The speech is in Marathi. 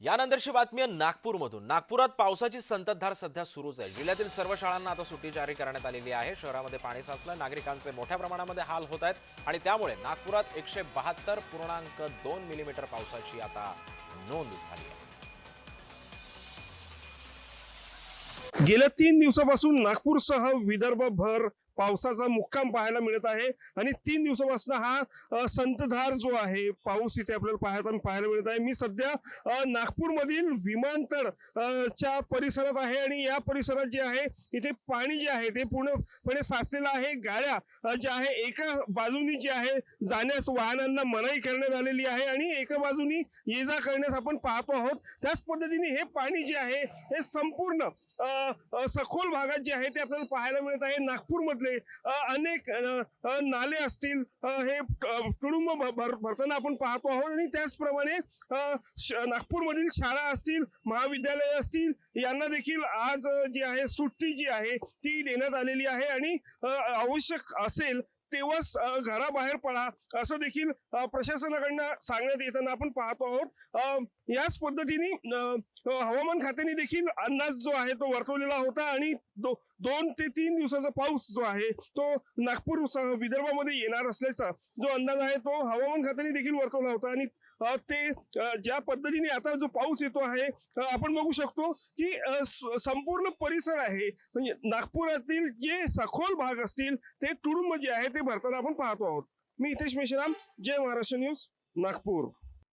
यानंतरची बातमी आहे नागपूरमधून. नागपुरात पावसाची संततधार सध्या सुरूच आहे. जिल्ह्यातील सर्व शाळांना आता सुट्टी जारी करण्यात आलेली आहे. शहरामध्ये पाणी साचलं नागरिकांचे मोठ्या प्रमाणामध्ये हाल होत आहेत आणि त्यामुळे नागपुरात एकशे बहात्तर पूर्णांक दोन मिलीमीटर पावसाची आता नोंद झाली आहे. गेल्या तीन दिवसापासून नागपूरसह विदर्भभर पावसाचा मुक्काम पाहायला मिळत आहे. आणि तीन दिवसापासून हा संतधार जो आहे पाऊस इथे आपल्याला पाहायला पाहायला मिळत आहे. मी सध्या नागपूरमधील विमानतळ च्या परिसरात आहे आणि या परिसरात जे आहे इथे पाणी जे आहे ते पूर्णपणे साचलेलं आहे. गाड्या ज्या आहे एका बाजूनी जे आहे जाण्यास वाहनांना मनाई करण्यात आलेली आहे आणि एका बाजूनी ये जा करण्यास आपण पाहतो आहोत. त्याच पद्धतीने हे पाणी जे आहे हे संपूर्ण सखोल भागात जे आहे ते आपल्याला पाहायला मिळत आहे. नागपूरमधले असले अनेक नाले असतील हे तुडुंब भर- भरताना आपण पाहतो आहोत. आणि त्याचप्रमाणे नागपूरमधील शाळा असतील महाविद्यालय असतील यांना देखील आज जी आहे सुट्टी जी आहे ती देण्यात आलेली आहे. आणि आवश्यक असेल तेव्हाच घराबाहेर पडा. असं देखील प्रशासनाकडनं सांगण्यात येताना आपण पाहतो आहोत. याच पद्धतीने हवामान खात्याने देखील अंदाज जो आहे तो वर्तवलेला होता आणि दो, दोन ते तीन दिवसाचा पाऊस जो आहे तो नागपूर विदर्भामध्ये येणार असल्याचा जो अंदाज आहे तो हवामान खात्याने देखील वर्तवला होता. आणि ते ज्या पद्धतीने आता जो पाऊस येतो आहे आपण बघू शकतो की संपूर्ण परिसर आहे म्हणजे नागपुरातील जे सखोल भाग असतील ते तुडुंब जे आहे ते भरताना आपण पाहतो आहोत. मी हितेश मेश्राम जय महाराष्ट्र न्यूज नागपूर.